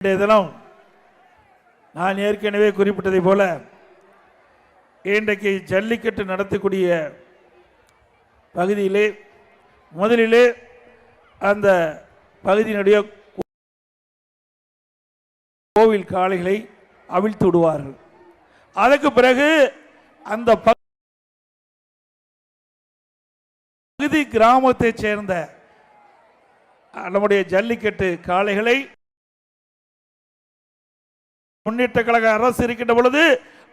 தினம் நான் ஏற்கனவே குறிப்பிட்டதை போல இன்றைக்கு ஜல்லிக்கட்டு நடத்தக்கூடிய பகுதியிலே முதலிலே அந்த பகுதியினுடைய கோவில் காளைகளை அவிழ்த்து விடுவார்கள். அதற்கு பிறகு அந்த பகுதி கிராமத்தைச் சேர்ந்த நம்முடைய ஜல்லிக்கட்டு காளைகளை முன்னேற்ற கழக அரசு இருக்கின்ற பொழுது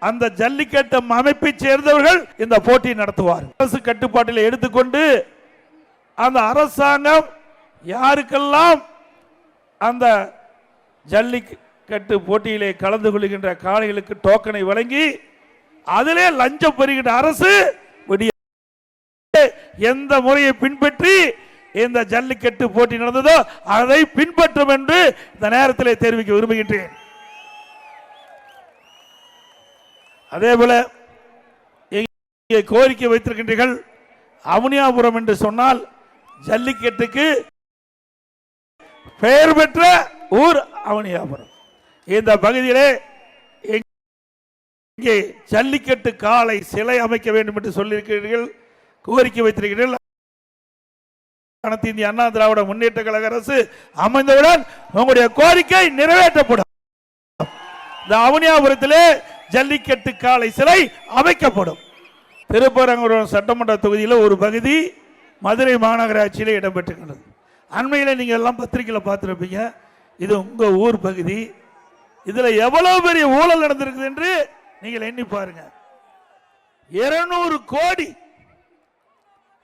அந்த ஜல்லிக்கட்டு அமைப்பை சேர்ந்தவர்கள் இந்த போட்டி நடத்துவார். அரசு கட்டுப்பாட்டில் எடுத்துக்கொண்டு அந்த அரசாங்கம் யாருக்கெல்லாம் அந்த ஜல்லிக்கட்டு போட்டியிலே கலந்து கொள்கின்ற காளைகளுக்கு டோக்கனை வழங்கி அதிலே லஞ்சம் பெறுகின்ற அரசு விடிய எந்த முறையை பின்பற்றி இந்த ஜல்லிக்கட்டு போட்டி நடந்ததோ அதை பின்பற்றும் என்று இந்த நேரத்தில் தெரிவிக்க விரும்புகின்றேன். அதே போல இங்கே கோரிக்கை வைத்திருக்கின்றீர்கள்? அவனியாபுரம் என்று சொன்னால் ஜல்லிக்கட்டுக்கு பெயர் பெற்ற ஊர் அவனியாபுரம். இந்த பகுதியிலே இங்கே ஜல்லிக்கட்டு காலை சிலை அமைக்க வேண்டும் என்று சொல்லியிருக்கிறீர்கள் கோரிக்கை வைத்திருக்கிறீர்கள். அனைத்து இந்திய அண்ணா திராவிட முன்னேற்ற கழக அரசு அமைந்தவுடன் உங்களுடைய கோரிக்கை நிறைவேற்றப்படும். இந்த அவனியாபுரத்திலே ஜல்லிக்கட்டு காளை சிலை அமைக்கப்படும். திருப்பரங்குன்றம் சட்டமன்ற தொகுதியில் ஒரு பகுதி மதுரை மாநகராட்சியில் இடம்பெற்றுள்ளது அண்மையில் நீங்கள் எல்லாம் பத்திரிகையில் பார்த்துருப்பீங்க. இது உங்கள் ஊர் பகுதி. இதில் எவ்வளோ பெரிய ஊழல் நடந்திருக்குது என்று நீங்கள் எண்ணி பாருங்க. இருநூறு கோடி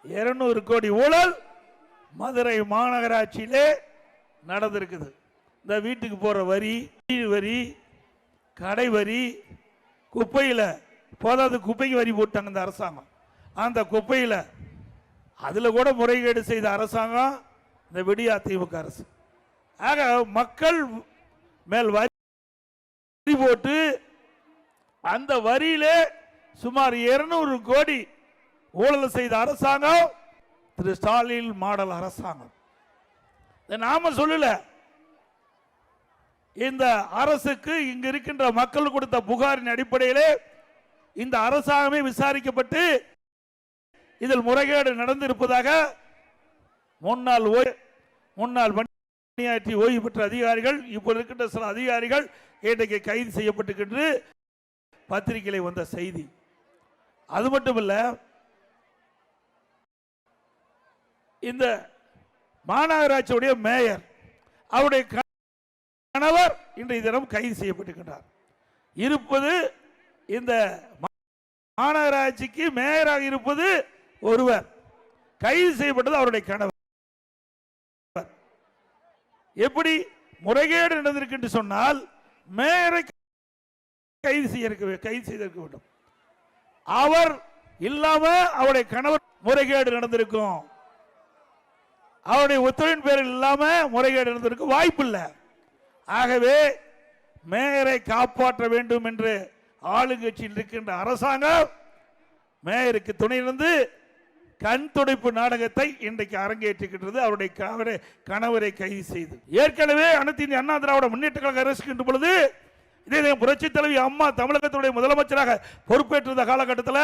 இருநூறு கோடி ஊழல் மதுரை மாநகராட்சியிலே நடந்திருக்குது. இந்த வீட்டுக்கு போகிற வரி வரி கடை வரி குப்பையில் போதாது குப்பைக்கு வரி போட்டாங்க இந்த அரசாங்கம். அந்த குப்பையில் அதில் கூட முறைகேடு செய்த அரசாங்கம் இந்த விடியா திமுக அரசு. ஆக மக்கள் மேல் வரி போட்டு அந்த வரியிலே சுமார் 200 கோடி ஊழல் செய்த அரசாங்கம் திரு ஸ்டாலின் மாடல் அரசாங்கம். நாம சொல்லலை. இந்த அரசுக்கு இங்கு இருக்கின்ற மக்கள் கொடுத்த புகாரின் அடிப்படையிலே இந்த அரசாங்கமே விசாரிக்கப்பட்டு இதில் முறைகேடு நடந்திருப்பதாக முன்னாள் ஓய்- முன்னாள் பணியாற்றி ஓய்வு பெற்ற அதிகாரிகள் இப்போது இருக்கின்ற சில அதிகாரிகள் இன்றைக்கு கைது செய்யப்பட்டிருக்கின்ற பத்திரிகையில் வந்த செய்தி. அது மட்டுமல்ல இந்த மாநகராட்சியுடைய மேயர் அவருடைய கணவர் இன்றைய தினம் கைது செய்யப்பட்டிருக்கின்றார். இருப்பது இந்த மா- மாநகராட்சிக்கு மேயராக இருப்பது ஒருவர். கைது செய்யப்பட்டது அவருடைய கணவர். எப்படி முறைகேடு நடந்திருக்கு என்று சொன்னால் மேயரை கைது செய்ய கைது செய்திருக்க வேண்டும். அவர் இல்லாம அவருடைய கணவர் முறைகேடு நடந்திருக்கும். அவருடைய உத்தரவின் பேரில் இல்லாம முறைகேடு நடந்திருக்கும் வாய்ப்பு இல்லை ஆகவே மேயரை காப்பாற்ற வேண்டும் என்று ஆளுங்கட்சியில் இருக்கின்ற அரசாங்கம் மேயருக்கு துணை கண் துடைப்பு நாடகத்தை இன்றைக்கு அரங்கேற்றுகின்றது அவருடைய கணவரை கணவரை கைது செய்து. ஏற்கனவே அனைத்து இந்திய அண்ணா திராவிட முன்னேற்ற கழக அரசுகின்ற பொழுது இதே புரட்சி தலைவி அம்மா தமிழகத்துடைய முதலமைச்சராக பொறுப்பேற்றிருந்த காலகட்டத்தில்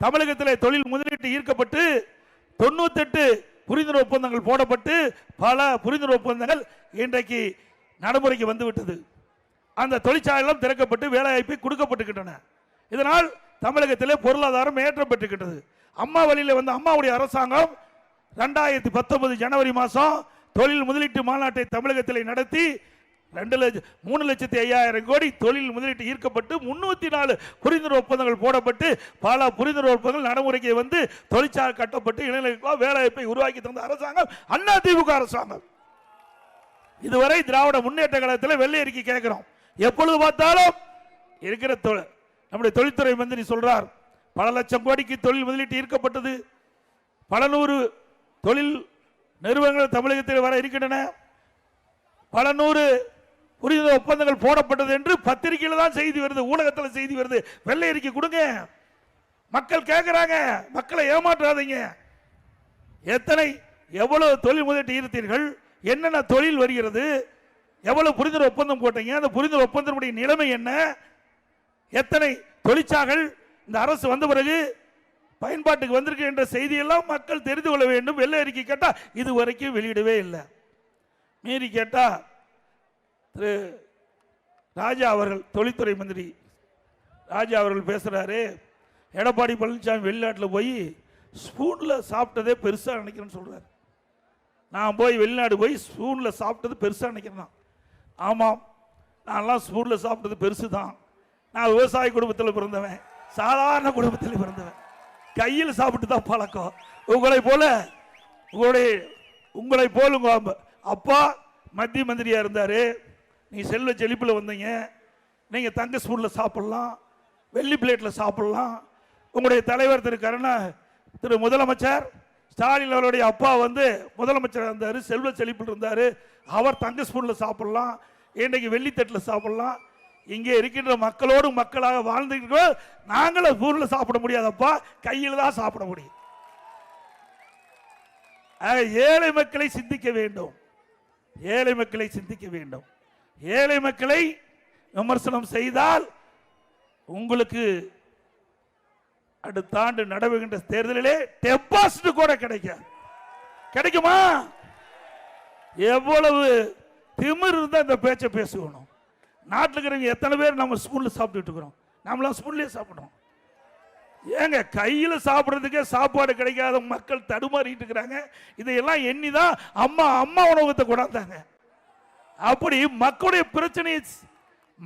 தமிழகத்தில் தொழில் முதலீட்டு ஈர்க்கப்பட்டு தொண்ணூத்தெட்டு புரிந்துணர்வு ஒப்பந்தங்கள் போடப்பட்டு பல புரிந்துணர்வு ஒப்பந்தங்கள் இன்றைக்கு நடைமுறைக்கு வந்துவிட்டது அந்த தொழிற்சாலைகளும் திறக்கப்பட்டு வேலைவாய்ப்பு கொடுக்கப்பட்டுக்கின்றன இதனால் தமிழகத்திலே பொருளாதாரம் ஏற்றம் அம்மா வழியில் வந்த அம்மாவுடைய அரசாங்கம் ரெண்டாயிரத்தி பத்தொன்பது ஜனவரி மாதம் தொழில் முதலீட்டு மாநாட்டை தமிழகத்தில் நடத்தி ரெண்டு லட்சம் மூணு லட்சத்தி ஐயாயிரம் கோடி தொழில் முதலீட்டு ஈர்க்கப்பட்டு முன்னூத்தி நாலு புரிந்துணர்வு ஒப்பந்தங்கள் போடப்பட்டு பல புரிந்துணர்வு ஒப்பந்தங்கள் நடைமுறைக்கு வந்து தொழிற்சாலை கட்டப்பட்டு இளைஞர்களுக்கு வேலைவாய்ப்பை உருவாக்கி தந்த அரசாங்கம் அண்ணா திமுக அரசாங்கம். இதுவரை திராவிட முன்னேற்ற கழகத்தில் வெள்ளை அறிக்கை கேட்கிறோம். எப்பொழுது பார்த்தாலும் இருக்கிற தொழில் நம்முடைய தொழில்துறை மந்திரி சொல்றார் பல லட்சம் கோடிக்கு தொழில் முதலீட்டு ஈர்க்கப்பட்டது. பல நூறு தொழில் நிறுவனங்கள் தமிழகத்தில் வர இருக்கின்றன. பல நூறு புரிந்துணர்வு ஒப்பந்தங்கள் போடப்பட்டது என்று பத்திரிகையில் தான் செய்தி வருது ஊடகத்தில் செய்தி வருது. வெள்ளை அறிக்கை கொடுங்க. மக்கள் கேட்குறாங்க. மக்களை ஏமாற்றாதீங்க. எத்தனை எவ்வளவு தொழில் முதலீட்டு ஈர்த்தீர்கள்? என்னென்ன தொழில் வருகிறது? எவ்வளவு புரிந்துணர்வு ஒப்பந்தம் போட்டீங்க? அந்த புரிந்துணர்வு ஒப்பந்தத்தினுடைய நிலைமை என்ன? எத்தனை தொழிற்சாலைகள் இந்த அரசு வந்த பிறகு பயன்பாட்டுக்கு வந்திருக்கு என்ற செய்தியெல்லாம் மக்கள் தெரிந்து கொள்ள வேண்டும். வெள்ளை அறிக்கை கேட்டால் இது வரைக்கும் வெளியிடவே இல்லை. மீறி கேட்டால் திரு ராஜா அவர்கள் தொழில்துறை மந்திரி ராஜா அவர்கள் பேசுகிறாரு எடப்பாடி பழனிசாமி வெளிநாட்டில் போய் ஸ்பூனில் சாப்பிட்டதே பெருசாக நினைக்கிறேன்னு சொல்கிறார் நான் போய் வெளிநாடு போய் ஸ்பூனில் சாப்பிட்டது பெருசாக நினைக்கிறேன் ஆமாம் நான்லாம் ஸ்பூனில் சாப்பிட்டது பெருசு தான் நான் விவசாய குடும்பத்தில் பிறந்தவன் சாதாரண குடும்பத்தில் பிறந்தவன். கையில் சாப்பிட்டு தான் பழக்கம். உங்களை போல உங்களுடைய உங்களை போல உங்கள் அப்பா மத்திய மந்திரியாக இருந்தார். நீ செல்வ செழிப்பில் வந்தீங்க. நீங்கள் தங்க ஸ்பூனில் சாப்பிட்லாம் வெள்ளி பிளேட்டில் சாப்பிட்லாம். உங்களுடைய தலைவர் திரு கருணா திரு முதலமைச்சர் ஸ்டாலின் அவருடைய அப்பா வந்து முதலமைச்சர் இருந்தார் செல்வ செழிப்பில் இருந்தார். அவர் தங்க ஸ்பூனில் சாப்பிடலாம் இன்றைக்கு வெள்ளித்தட்டில் சாப்பிடலாம். இங்கே இருக்கின்ற மக்களோடு மக்களாக வாழ்ந்துக்கிட்டோ நாங்களும் ஸ்பூனில் சாப்பிட முடியாதப்பா கையில் தான் சாப்பிட முடியும். ஏழை மக்களை சிந்திக்க வேண்டும். ஏழை மக்களை சிந்திக்க வேண்டும். ஏழை மக்களை விமர்சனம் செய்தால் உங்களுக்கு அடுத்த ஆண்டு நடவுகின்ற தேர்தலிலே டெபாசிட் கூட கிடைக்காது. கிடைக்குமா? எவ்வளவு திமிர் இருந்தால் இந்த பேச்சை பேசணும் நாட்டில் இருக்கிறவங்க எத்தனை பேர் நம்ம ஸ்பூனில் சாப்பிட்டுட்டு இருக்கிறோம்? நம்மளாம் ஸ்பூன்லேயே சாப்பிடுறோம். ஏங்க கையில் சாப்பிட்றதுக்கே சாப்பாடு கிடைக்காத மக்கள் தடுமாறிட்டு இருக்கிறாங்க. இதையெல்லாம் எண்ணி தான் அம்மா அம்மா உணவகத்தை கொண்டாந்தாங்க. அப்படி மக்களுடைய பிரச்சனையை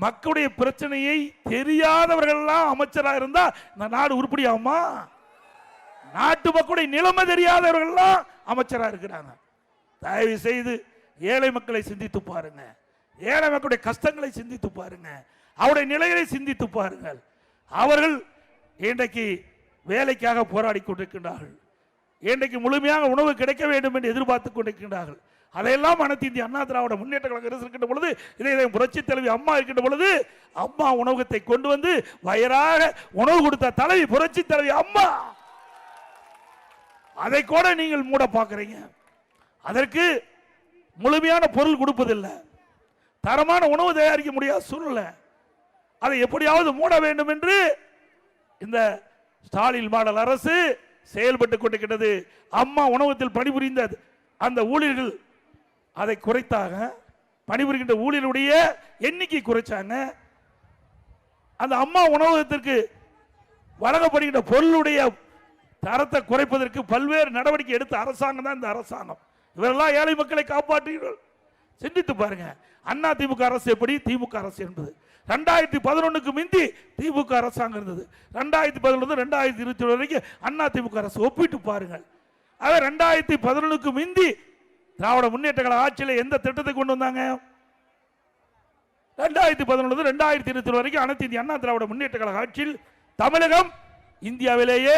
மக்களுடைய பிரச்சனையை தெரியாதவர்கள்லாம் அமைச்சராக இருந்தா இந்த நாடு உருப்படியாமா நாட்டு மக்களுடைய நிலைமை தெரியாதவர்கள்லாம் அமைச்சராக இருக்கிறாங்க. தயவு செய்து ஏழை மக்களை சிந்தித்து பாருங்க. ஏழை மக்களுடைய கஷ்டங்களை சிந்தித்து பாருங்க. அவருடைய நிலைகளை சிந்தித்து பாருங்கள். அவர்கள் இன்றைக்கு வேலைக்காக போராடி கொண்டிருக்கின்றார்கள். இன்றைக்கு முழுமையாக உணவு கிடைக்க வேண்டும் என்று எதிர்பார்த்து கொண்டிருக்கின்றார்கள். அதையெல்லாம் அனைத்து இந்திய அண்ணா திராவிட முன்னேற்ற கழக அரசு இருக்கின்ற பொழுது இதை இதை புரட்சி தலைவி அம்மா இருக்கின்ற பொழுது அம்மா உணவகத்தை கொண்டு வந்து வயராக உணவு கொடுத்த தலைவி புரட்சி தலைவி அம்மா. அதை கூட நீங்கள் மூட பார்க்குறீங்க. அதற்கு முழுமையான பொருள் கொடுப்பதில்லை. தரமான உணவு தயாரிக்க முடியாத சூழ்நிலை. அதை எப்படியாவது மூட வேண்டும் என்று இந்த ஸ்டாலின் மாடல் அரசு செயல்பட்டு கொண்டிருக்கிறது அம்மா உணவகத்தில் பணிபுரிந்த அந்த ஊழியர்கள் அதை குறைத்தாக பணிபுரிகின்ற ஊழியருடைய எண்ணிக்கை குறைச்சாங்க அந்த அம்மா உணவகத்திற்கு வழங்கப்படுகின்ற பொருளுடைய தரத்தை குறைப்பதற்கு பல்வேறு நடவடிக்கை எடுத்த அரசாங்கம் தான் இந்த அரசாங்கம். இவரெல்லாம் ஏழை மக்களை காப்பாற்றுகிறோம் சிந்தித்து பாருங்க. அண்ணா திமுக அரசு எப்படி? திமுக அரசு என்பது. ரெண்டாயிரத்தி பதினொன்னுக்கு மிந்தி திமுக அரசாங்கம் இருந்தது. ரெண்டாயிரத்தி பதினொன்று ரெண்டாயிரத்தி இருபத்தி ஒன்று வரைக்கும் அண்ணா திமுக அரசு ஒப்பிட்டு பாருங்கள். அதை ரெண்டாயிரத்தி பதினொன்னுக்கு மிந்தி திராவிட முன்னேற்ற கழக ஆட்சியில் எந்த திட்டத்தை கொண்டு வந்தாங்க? ரெண்டாயிரத்தி பதினொன்று ரெண்டாயிரத்தி இருபத்தி வரைக்கும் அனைத்து இந்திய அண்ணா திராவிட முன்னேற்ற கழக ஆட்சியில் தமிழகம் இந்தியாவிலேயே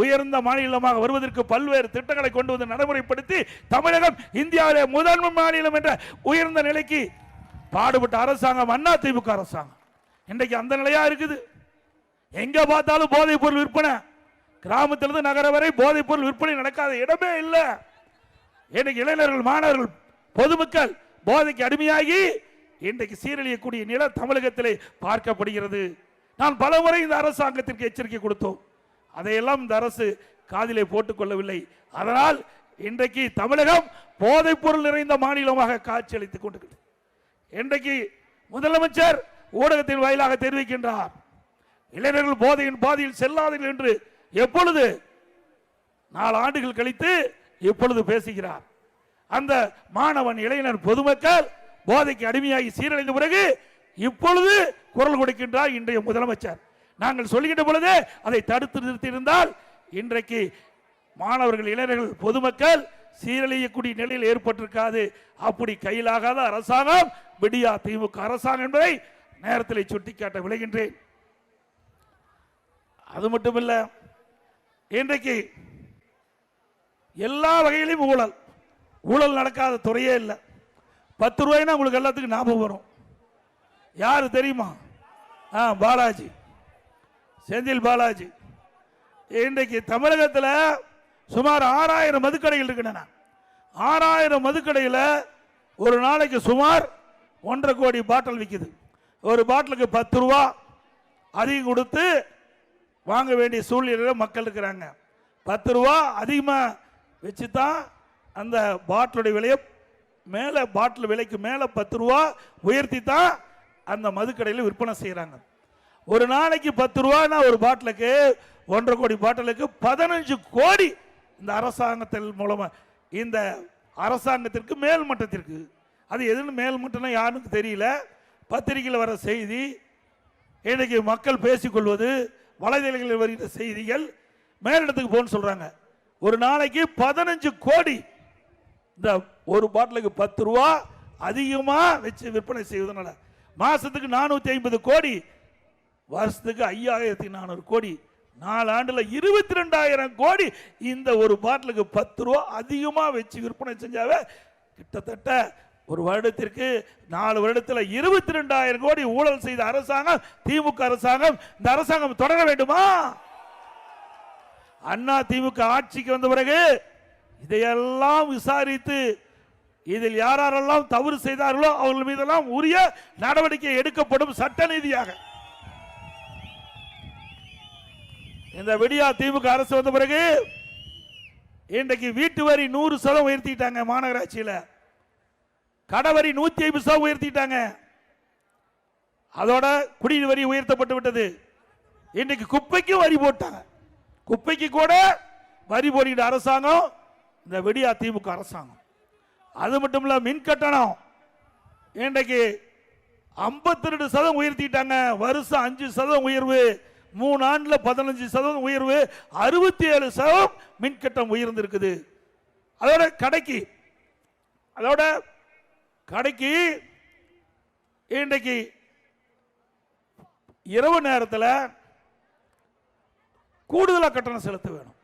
உயர்ந்த மாநிலமாக வருவதற்கு பல்வேறு திட்டங்களை கொண்டு வந்து நடைமுறைப்படுத்தி தமிழகம் இந்தியாவிலே முதன்மை மாநிலம் என்ற உயர்ந்த நிலைக்கு பாடுபட்ட அரசாங்கம் அண்ணா திமுக அரசாங்கம். இன்றைக்கு அந்த நிலையா இருக்குது. எங்க பார்த்தாலும் போதைப் பொருள் விற்பனை. கிராமத்திலிருந்து நகரம் வரை போதைப் பொருள் விற்பனை நடக்காத இடமே இல்லை. இன்னைக்கு இளைஞர்கள் மாணவர்கள் பொதுமக்கள் போதைக்கு அடிமையாகி இன்றைக்கு சீரழியக்கூடிய நில தமிழகத்திலே பார்க்கப்படுகிறது. நான் பலமுறை இந்த அரசாங்கத்திற்கு எச்சரிக்கை கொடுத்தோம். அதையெல்லாம் இந்த அரசு காதிலே போட்டுக்கொள்ளவில்லை. அதனால் இன்றைக்கு தமிழகம் போதைப் பொருள் நிறைந்த மாநிலமாக காட்சியளித்துக் கொண்டிருக்கிறது. இன்றைக்கு முதலமைச்சர் ஊடகத்தின் வாயிலாக தெரிவிக்கின்றார் இளைஞர்கள் போதையின் பாதையில் செல்லாதீர்கள் என்று. எப்பொழுது? நாலு ஆண்டுகள் கழித்து இப்பொழுது பேசுகிறார். அந்த மாணவன் இளைஞர் பொதுமக்கள் போதைக்கு அடிமையாகி சீரழிந்த பிறகு இப்பொழுது குரல் கொடுக்கின்றார் இன்றைய முதலமைச்சர். நாங்கள் சொல்கின்ற பொழுது அதை தடுத்து நிறுத்தியிருந்தால் இன்றைக்கு மாணவர்கள் இளைஞர்கள் பொதுமக்கள் சீரழியக்கூடிய நிலையில் ஏற்பட்டிருக்காது. அப்படி கையிலாகாத அரசாங்கம் விடியா திமுக அரசாங்கம் என்பதை நேரத்தில் சுட்டிக்காட்ட விளைகின்றேன் அது மட்டுமில்லை இன்றைக்கு எல்லா வகையிலையும் ஊழல். ஊழல் நடக்காத துறையே இல்லை. பத்து ரூபாய்னா உங்களுக்கு எல்லாத்துக்கும் ஞாபகம் வரும். யார் தெரியுமா? ஆ பாலாஜி. செந்தில் பாலாஜி. இன்றைக்கு தமிழகத்தில் சுமார் ஆறாயிரம் மதுக்கடைகள் இருக்கின்றன. ஆறாயிரம் மதுக்கடையில் ஒரு நாளைக்கு சுமார் ஒன்றரை கோடி பாட்டில் விற்கிது ஒரு பாட்டிலுக்கு பத்து ரூபா அதிகம் கொடுத்து வாங்க வேண்டிய சூழ்நிலையில் மக்கள் இருக்கிறாங்க. பத்து ரூபா அதிகமாக வச்சு தான் அந்த பாட்டிலுடைய விலையை மேலே பாட்டில் விலைக்கு மேலே பத்து ரூபா உயர்த்தி தான் அந்த மதுக்கடையில் விற்பனை செய்கிறாங்க ஒரு நாளைக்கு பத்து ரூபானா ஒரு பாட்டிலுக்கு ஒன்றரை கோடி பாட்டிலுக்கு பதினஞ்சு கோடி இந்த அரசாங்கத்தின் மூலமாக இந்த அரசாங்கத்திற்கு மேல் மட்டத்திற்கு. அது எதுன்னு மேல் மட்டம்னா யாருன்னு தெரியல. பத்திரிகையில் வர செய்தி இன்றைக்கு மக்கள் பேசிக்கொள்வது வலைதளங்களில் வருகிற செய்திகள் மேலிடத்துக்கு போகணும்னு சொல்கிறாங்க ஒரு நாளைக்கு பதினஞ்சு கோடி. இந்த ஒரு பாட்டிலுக்கு பத்து ரூபா அதிகமாக வச்சு விற்பனை செய்வதனால மாதத்துக்கு நானூற்றி ஐம்பது கோடி வருஷத்துக்கு ஐயாயிரத்தி நானூறு கோடி நாலு ஆண்டில் இருபத்தி ரெண்டாயிரம் கோடி இந்த ஒரு பாட்டிலுக்கு பத்து ரூபா அதிகமாக வச்சு விற்பனை செஞ்சாவே கிட்டத்தட்ட ஒரு வருடத்திற்கு நாலு வருடத்தில் இருபத்தி ரெண்டாயிரம் கோடி ஊழல் செய்த அரசாங்கம் திமுக அரசாங்கம் இந்த அரசாங்கம் தொடர வேண்டுமா? அண்ணா திமுக ஆட்சிக்கு வந்த பிறகு இதையெல்லாம் விசாரித்து இதில் யாரெல்லாம் தவறு செய்தார்களோ அவர்கள் மீதெல்லாம் உரிய நடவடிக்கை எடுக்கப்படும் சட்ட நீதியாக. இந்த விடியா திமுக அரசு வந்த பிறகு இன்றைக்கு வீட்டு வரி நூறு சதம் உயர்த்திட்டாங்க மாநகராட்சியில். கடவரி நூத்தி ஐம்பது சதம் உயர்த்திட்டாங்க. அதோட குடிநீர் வரி உயர்த்தப்பட்டு விட்டது. இன்னைக்கு குப்பைக்கும் வரி போட்டாங்க. குப்பைக்கு கூட வரி போடுகிற அரசாங்கம் இந்த வெடியா திமுக அரசாங்கம். அது மட்டும் இல்ல மின் கட்டணம். இன்றைக்கு ஐம்பத்தி ரெண்டு சதம் உயர்த்திட்டாங்க. வருஷம் அஞ்சு சதம் உயர்வு மூணு ஆண்டுல பதினஞ்சு சதவீதம் உயர்வு அறுபத்தி ஏழு சதவீதம் மின்கட்டம் உயர்ந்திருக்குது. அதோட கடைக்கு அதோட கடைக்கு இன்றைக்கு இரவு நேரத்தில் கூடுதலாக கட்டணம் செலுத்த வேணும்.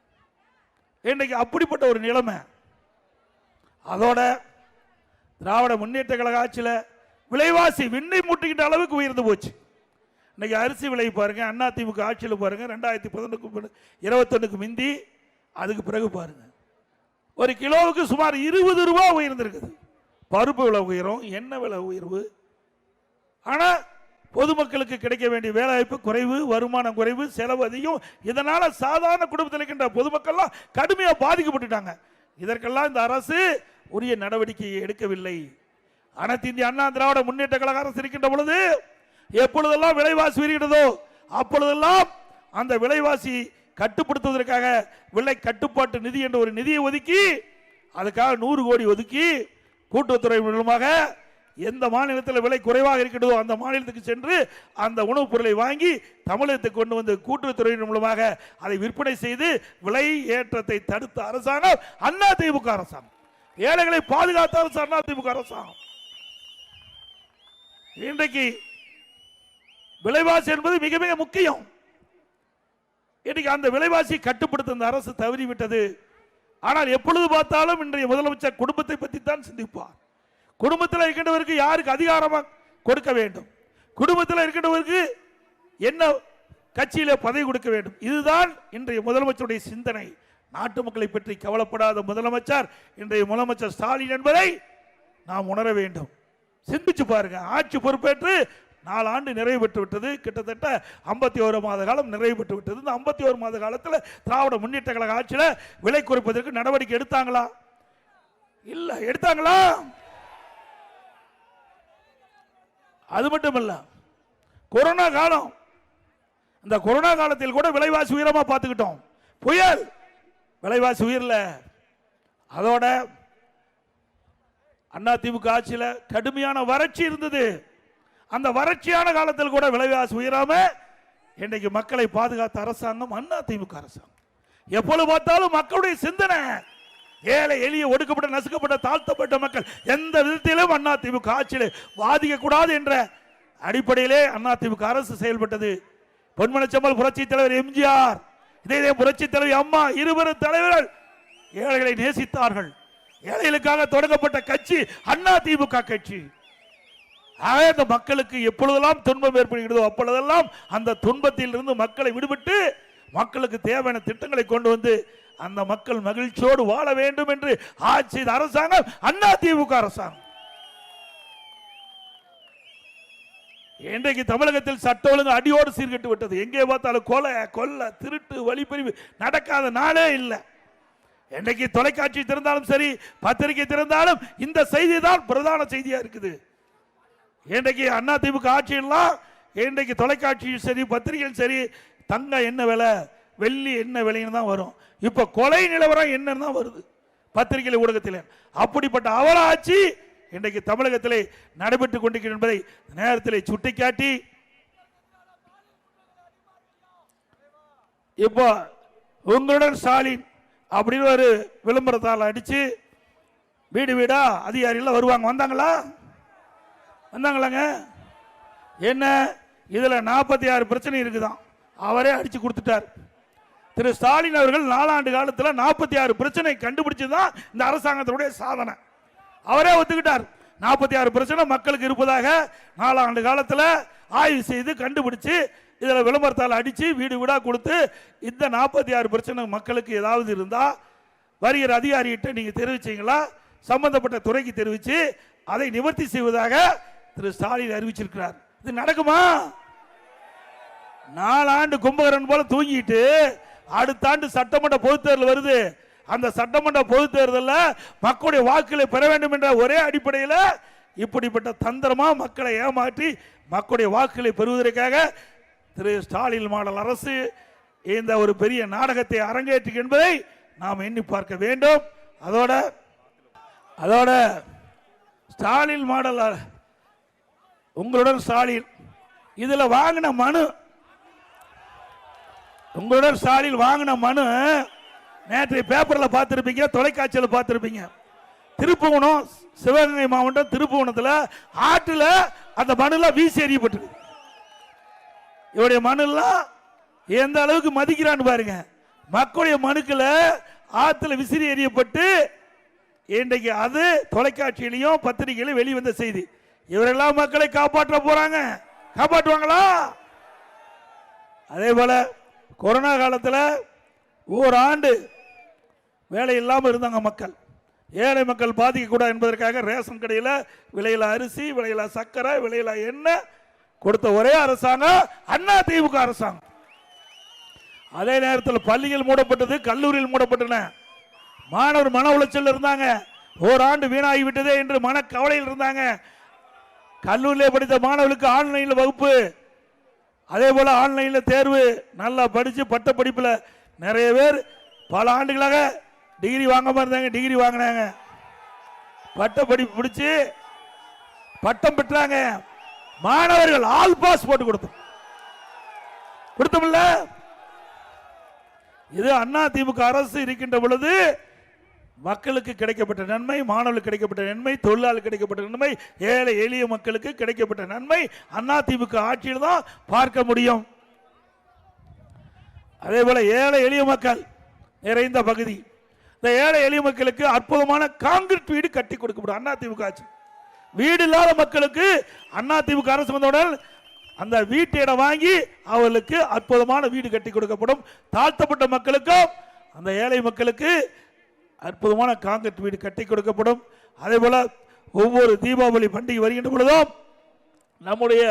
இன்றைக்கு அப்படிப்பட்ட ஒரு நிலைமை. அதோட திராவிட முன்னேற்ற கழக ஆட்சியில் விலைவாசி விண்ணை முட்டிக்கிட்ட அளவுக்கு உயர்ந்து போச்சு. இன்றைக்கி அரிசி விலை பாருங்க அண்ணா திமுக ஆட்சியில் பாருங்கள் ரெண்டாயிரத்தி பதினொன்று இருபத்தொன்றுக்கு மிந்தி அதுக்கு பிறகு பாருங்கள் ஒரு கிலோவுக்கு சுமார் இருபது ரூபா உயர்ந்திருக்குது. பருப்பு விலை உயரும் எண்ணெய் விலை உயர்வு. ஆனால் பொதுமக்களுக்கு கிடைக்க வேண்டிய வேலைவாய்ப்பு குறைவு வருமானம் குறைவு செலவு அதிகம். இதனால் சாதாரண குடும்பத்தில் இருக்கின்ற பொதுமக்கள்லாம் கடுமையாக பாதிக்கப்பட்டுட்டாங்க. இதற்கெல்லாம் இந்த அரசு உரிய நடவடிக்கையை எடுக்கவில்லை. அனைத்து இந்திய அண்ணா திராவிட முன்னேற்ற கழக அரசு இருக்கின்ற பொழுது எப்பொழுதெல்லாம் விலைவாசி உயர்கிறதோ அப்பொழுதெல்லாம் அந்த விலைவாசி கட்டுப்படுத்துவதற்காக விலை கட்டுப்பாட்டு நிதி என்ற ஒரு நிதியை ஒதுக்கி அதுக்காக நூறு கோடி ஒதுக்கி கூட்டுறவுத்துறை மூலமாக எந்த மாநிலத்தில் விலை குறைவாக இருக்கிறதோ அந்த மாநிலத்துக்கு சென்று அந்த உணவுப் பொருளை வாங்கி தமிழகத்துக்கு கொண்டு வந்து கூட்டுறவுத்துறையின் மூலமாக அதை விற்பனை செய்து விலை ஏற்றத்தை தடுத்த அரசாங்கம் அண்ணா திமுக அரசாங்கம். ஏழைகளை பாதுகாத்த அரசு அண்ணா திமுக அரசாங்கம். இன்றைக்கு விலைவாசி என்பது மிக மிக முக்கியம். இன்னைக்கு அந்த விலைவாசி கட்டுப்படுத்த இந்த அரசு தவறிவிட்டது. ஆனால் எப்பொழுது பார்த்தாலும் இன்றைய முதலமைச்சர் குடும்பத்தை பற்றி தான் சிந்திப்பார். குடும்பத்தில் இருக்கின்றவருக்கு யாருக்கு அதிகாரமாக கொடுக்க வேண்டும்? குடும்பத்தில் இருக்கின்றவருக்கு என்ன கட்சியில் பதவி கொடுக்க வேண்டும்? இதுதான் இன்றைய முதலமைச்சருடைய சிந்தனை. நாட்டு மக்களை பற்றி கவலைப்படாத முதலமைச்சர் இன்றைய முதலமைச்சர் ஸ்டாலின் என்பதை நாம் உணர வேண்டும். சிந்திச்சு பாருங்க. ஆட்சி பொறுப்பேற்று நாலு ஆண்டு நிறைவு பெற்று விட்டது கிட்டத்தட்ட ஐம்பத்தி ஒரு மாத காலம் நிறைவு பெற்று விட்டது இந்த ஐம்பத்தி ஒரு மாத காலத்தில் திராவிட முன்னேற்ற கழக ஆட்சியில் விலை குறைப்பதற்கு நடவடிக்கை எடுத்தாங்களா? இல்லை எடுத்தாங்களா? அது மட்டும் இல்லை கொரோனா காலம். இந்த கொரோனா காலத்தில் கூட விலைவாசி உயரமாக பார்த்துக்கிட்டோம். புயல். விலைவாசி உயரல. அதோட அண்ணா திமுக ஆட்சியில் கடுமையான வறட்சி இருந்தது. அந்த வறட்சியான காலத்தில் கூட விலைவாசி உயராம இன்றைக்கு மக்களை பாதுகாத்த அரசாங்கம் அண்ணா திமுக அரசாங்கம். எப்பொழுது பார்த்தாலும் மக்களுடைய சிந்தனை ஏழை எளிய ஒடுக்கப்பட்ட நசுக்கப்பட்ட தாழ்த்தப்பட்ட மக்கள் எந்த விதத்திலும் அண்ணா திமுக ஆட்சியில் பாதிக்க கூடாது என்ற அடிப்படையிலே அண்ணா திமுக அரசு செயல்பட்டது. பொன்மனச்செம்மல் புரட்சி தலைவர் எம்ஜிஆர் இதே இதே புரட்சி தலைவர் அம்மா இருவரும் தலைவர்கள் ஏழைகளை நேசித்தார்கள். ஏழைகளுக்காக தொடங்கப்பட்ட கட்சி அண்ணா திமுக கட்சி. ஆக இந்த மக்களுக்கு எப்பொழுதெல்லாம் துன்பம் ஏற்படுகிறதோ அப்பொழுதெல்லாம் அந்த துன்பத்தில் இருந்து மக்களை விடுபட்டு மக்களுக்கு தேவையான திட்டங்களை கொண்டு வந்து அந்த மக்கள் மகிழ்ச்சியோடு வாழ வேண்டும் என்று ஆட்சி செய்த அரசாங்கம் அண்ணா திமுக அரசாங்கம். இன்றைக்கு தமிழகத்தில் சட்ட ஒழுங்கு அடியோடு சீர்கட்டு விட்டது. எங்கே பார்த்தாலும் கொலை கொல்ல திருட்டு வழிப்பறிவு நடக்காத நாளே இல்லை. இன்றைக்கு தொலைக்காட்சி திறந்தாலும் சரி பத்திரிகை திறந்தாலும் இந்த செய்தி தான் பிரதான செய்தியா இருக்குது. இன்றைக்கு அண்ணா ஆட்சியெல்லாம் இன்றைக்கு தொலைக்காட்சியும் சரி பத்திரிகையும் சரி தங்க என்ன விலை? வெள்ளி என்ன விலைன்னு தான் வரும். இப்போ கொலை நிலவரம் என்னன்னு தான் வருது. பத்திரிகை ஊடகத்தில். அப்படிப்பட்ட அவலாட்சி இன்றைக்கு தமிழகத்தில் நடைபெற்றுக் கொண்டிருக்கிறது என்பதை நேரத்தில் சுட்டிக்காட்டி இப்போ உங்களுடன் ஸ்டாலின் அப்படின்னு ஒரு விளம்பரத்தால் அடித்து வீடு வீடா அதிகாரிகள் வருவாங்க. வந்தாங்களா? வந்தாங்களாங்க? என்ன? இதில் நாற்பத்தி ஆறு பிரச்சனை இருக்குதான். அவரே அடித்து கொடுத்துட்டார். திரு ஸ்டாலின் அவர்கள் நாலாண்டு காலத்தில் நாற்பத்தி ஆறு பிரச்சனை கண்டுபிடிச்சதுதான் இந்த அரசாங்கத்தினுடைய சாதனை. அவரே ஒத்துக்கிட்டார். நாற்பத்தி ஆறு பிரச்சனை மக்களுக்கு இருப்பதாக நாலாண்டு காலத்தில் ஆய்வு செய்து கண்டுபிடிச்சு இதில் விளம்பரத்தால் அடித்து வீடு வீடாக கொடுத்து இந்த நாற்பத்தி ஆறு பிரச்சனை மக்களுக்கு ஏதாவது இருந்தால் வருகிற அதிகாரிகிட்ட நீங்கள் தெரிவிச்சீங்களா? சம்பந்தப்பட்ட துறைக்கு தெரிவித்து அதை நிவர்த்தி செய்வதாக திரு ஸ்டாலின் அறிவிச்சிருக்கிறார். இது நடக்குமா? நாலாண்டு கும்பகரன் போல தூங்கிட்டு அடுத்த ஆண்டு சட்டமன்ற பொதுத் தேர்தல் வருது. அந்த சட்டமன்ற பொதுத் தேர்தலில் மக்களுடைய வாக்குகளை பெற வேண்டும் என்ற ஒரே அடிப்படையில் இப்படிப்பட்ட தந்திரமாக மக்களை ஏமாற்றி மக்களுடைய வாக்குகளை பெறுவதற்காக திரு ஸ்டாலின் மாடல் அரசு இந்த ஒரு பெரிய நாடகத்தை அரங்கேற்று என்பதை நாம் எண்ணி பார்க்க வேண்டும். அதோட அதோட ஸ்டாலின் மாடல் உங்களுடன் ஸ்டாலின். இதில் வாங்கின மனு உங்களுடன் ஸ்டாலின் வாங்கின மனு நேற்று பேப்பரில் பார்த்துருப்பீங்க தொலைக்காட்சியில் பார்த்துருப்பீங்க. திருப்புவனம் சிவகங்கை மாவட்டம் திருப்புவனத்தில் ஆற்றுல அந்த மனுலாம் வீசி எறியப்பட்டிருக்கு. இவருடைய மனுலாம் எந்த அளவுக்கு மதிக்கிறான்னு பாருங்க. மக்களுடைய மனுக்களை ஆற்றுல விசிறி எறியப்பட்டு இன்றைக்கு அது தொலைக்காட்சியிலையும் பத்திரிகையிலும் வெளிவந்த செய்தி. இவரெல்லாம் மக்களை காப்பாற்ற போறாங்க. காப்பாற்றுவாங்களா? அதே போல கொரோனா காலத்தில் ஓராண்டு வேலை இல்லாமல் இருந்தாங்க மக்கள். ஏழை மக்கள் பாதிக்கக்கூடாது என்பதற்காக ரேஷன் கடையில் விலையில அரிசி விலையில சர்க்கரை விலையில எண்ணெய் கொடுத்த ஒரே அரசாங்கம் அண்ணா திமுக அரசாங்கம். அதே நேரத்தில் பள்ளிகள் மூடப்பட்டது கல்லூரியில் மூடப்பட்டன. மாணவர் மன உளைச்சல் இருந்தாங்க. ஓராண்டு வீணாகி விட்டதே என்று மன கவலையில் இருந்தாங்க. கல்லூரியிலே படித்த மாணவர்களுக்கு ஆன்லைனில் வகுப்பு அதே போல் ஆன்லைனில் தேர்வு நல்லா படித்து பட்ட படிப்பில் நிறைய பேர் பல ஆண்டுகளாக டிகிரி வாங்காமல் இருந்தாங்க டிகிரி வாங்கினாங்க. பட்ட படிப்பு பிடிச்சி பட்டம் பெற்றாங்க. மாணவர்கள் ஆல் பாஸ் போட்டு கொடுத்தோம். கொடுத்தோம்ல? இது அண்ணா திமுக அரசு இருக்கின்ற பொழுது மக்களுக்கு கிடைக்கப்பட்ட நன்மை மாணவர்களுக்கு கிடைக்கப்பட்ட நன்மை தொழிலாளர்களுக்கு கிடைக்கப்பட்ட நன்மை ஏழை எளிய மக்களுக்கு கிடைக்கப்பட்ட நன்மை. அண்ணா திமுக ஆட்சியில் தான் பார்க்க முடியும். அதே போல ஏழை எளிய மக்கள் நிறைந்த பகுதி. இந்த ஏழை எளிய மக்களுக்கு அற்புதமான காங்கிரீட் வீடு கட்டி கொடுக்கப்படும் அண்ணா திமுக ஆட்சி. வீடு இல்லாத மக்களுக்கு அண்ணா திமுக அரசு வந்தவுடன் அந்த வீட்டை வாங்கி அவர்களுக்கு அற்புதமான வீடு கட்டி கொடுக்கப்படும். தாழ்த்தப்பட்ட மக்களுக்கும் அந்த ஏழை மக்களுக்கு அற்புதமான காங்கிரட் வீடு கட்டி கொடுக்கப்படும். அதே போல ஒவ்வொரு தீபாவளி பண்டிகை வருகின்ற பொழுதும் நம்முடைய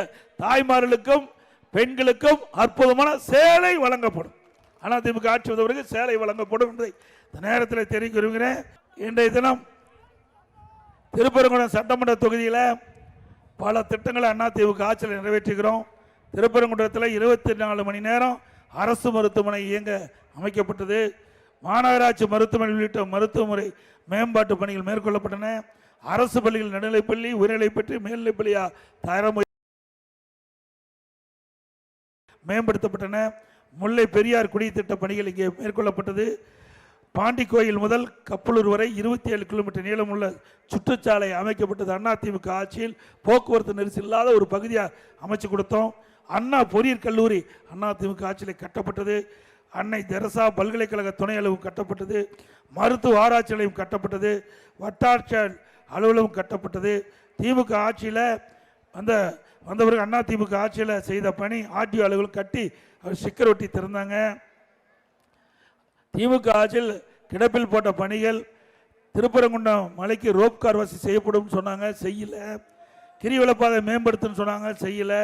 தாய்மார்களுக்கும் பெண்களுக்கும் அற்புதமான சேலை வழங்கப்படும். அதிமுக ஆட்சி வந்தவருக்கு சேலை வழங்கப்படும் என்பதை இந்த நேரத்தில் தெரிவிக்க விரும்புகிறேன். இன்றைய தினம் திருப்பரங்குன்றம் சட்டமன்ற தொகுதியில் பல திட்டங்களை அதிமுக ஆட்சியில் நிறைவேற்றுகிறோம். திருப்பரங்குன்றத்தில் இருபத்தி நாலு மணி நேரம் அரசு மருத்துவமனை இயங்க அமைக்கப்பட்டது. மாநகராட்சி மருத்துவமனை உள்ளிட்ட மருத்துவமுறை மேம்பாட்டு பணிகள் மேற்கொள்ளப்பட்டன. அரசு பள்ளிகள் நடுநிலைப்பள்ளி உயர்நிலைப்பள்ளி மேல்நிலைப்பள்ளியா தரம் மேம்படுத்தப்பட்டன. முல்லை பெரியார் குடித்திட்ட பணிகள் இங்கே மேற்கொள்ளப்பட்டது. பாண்டிக்கோயில் முதல் கப்பலூர் வரை இருபத்தி ஏழு கிலோமீட்டர் நீளமுள்ள சுற்றுச்சாலை அமைக்கப்பட்டது. அண்ணா திமுக ஆட்சியில் போக்குவரத்து நெரிசல் இல்லாத ஒரு பகுதியாக அமைச்சு கொடுத்தோம். அண்ணா பொறியியல் கல்லூரி அண்ணா திமுக ஆட்சியில் கட்டப்பட்டது. அன்னை தெரசா பல்கலைக்கழக துணை அலுவலகம் கட்டப்பட்டது மருத்துவ ஆராய்ச்சி நிலையம் கட்டப்பட்டது வட்டாட்சியர் அலுவலகம் கட்டப்பட்டது. திமுக ஆட்சியில் அந்த வந்தவர்கள் அண்ணா திமுக ஆட்சியில் செய்த பணி ஆர்டிஓ அலுவலகம் கட்டி அவர் சிக்கர் ஒட்டி திறந்தாங்க. திமுக ஆட்சியில் கிடப்பில் போட்ட பணிகள் திருப்பரங்குன்றம் மலைக்கு ரோப் கார் வசதி செய்யப்படும் சொன்னாங்க செய்யல. கிரிவலப்பாதை மேம்படுத்துன்னு சொன்னாங்க செய்யலை.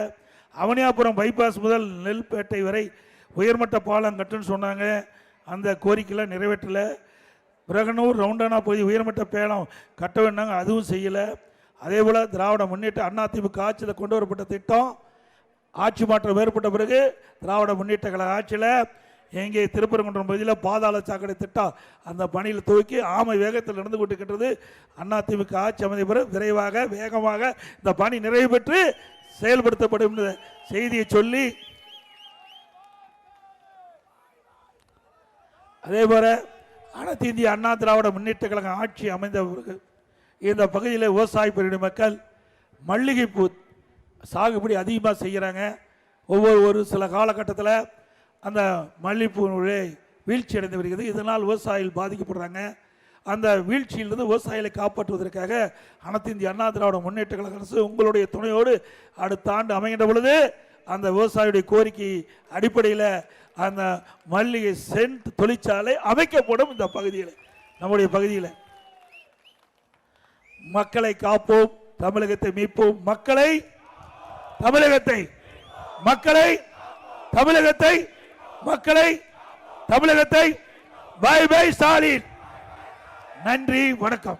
அவனியாபுரம் பைபாஸ் முதல் நெல்பேட்டை வரை உயர்மட்ட பாலம் கட்டுன்னு சொன்னாங்க. அந்த கோரிக்கையெல்லாம் நிறைவேற்றலை. பிரகனூர் ரவுண்டானா பகுதி உயர்மட்ட பேலம் கட்ட வேண்டாங்க அதுவும் செய்யலை. அதே போல் திராவிட முன்னேற்ற அதிமுக ஆட்சியில் கொண்டு வரப்பட்ட திட்டம் ஆட்சி மாற்றம் ஏற்பட்ட பிறகு திராவிட முன்னேற்ற கழக ஆட்சியில் எங்கே திருப்பரங்குன்றம் பகுதியில் பாதாள சாக்கடை திட்டம் அந்த பணியில் துவக்கி ஆமை வேகத்தில் நடந்து கொண்டிருக்கின்றது அதிமுக ஆட்சி அமைந்த பிறகு விரைவாக வேகமாக இந்த பணி நிறைவு பெற்று செயல்படுத்தப்படும் செய்தியை சொல்லி அதே போல் அனைத்து இந்திய அண்ணா திராவிட முன்னேற்ற கழகம் ஆட்சி அமைந்த பிறகு இந்த பகுதியில் விவசாய பிரிவு மக்கள் மல்லிகைப்பூ சாகுபடி அதிகமாக செய்கிறாங்க ஒவ்வொரு ஒரு சில காலகட்டத்தில் அந்த மல்லிகைப்பூ வீழ்ச்சி அடைந்து வருகிறது. இதனால் விவசாயிகள் பாதிக்கப்படுறாங்க. அந்த வீழ்ச்சியிலிருந்து விவசாயிகளை காப்பாற்றுவதற்காக அனைத்து இந்திய அண்ணா திராவிட முன்னேற்ற கழக அரசு உங்களுடைய துணையோடு அடுத்த ஆண்டு அமைகின்ற பொழுது அந்த விவசாயியுடைய கோரிக்கை அடிப்படையில் அந்த மல்லிகை சென்ட் தொழிற்சாலை அமைக்கப்படும் இந்த பகுதியில் நம்முடைய பகுதியில். மக்களை காப்போம் தமிழகத்தை மீட்போம். மக்களை தமிழகத்தை மக்களை தமிழகத்தை மக்களை தமிழகத்தை. Bye bye Stalin. நன்றி வணக்கம்.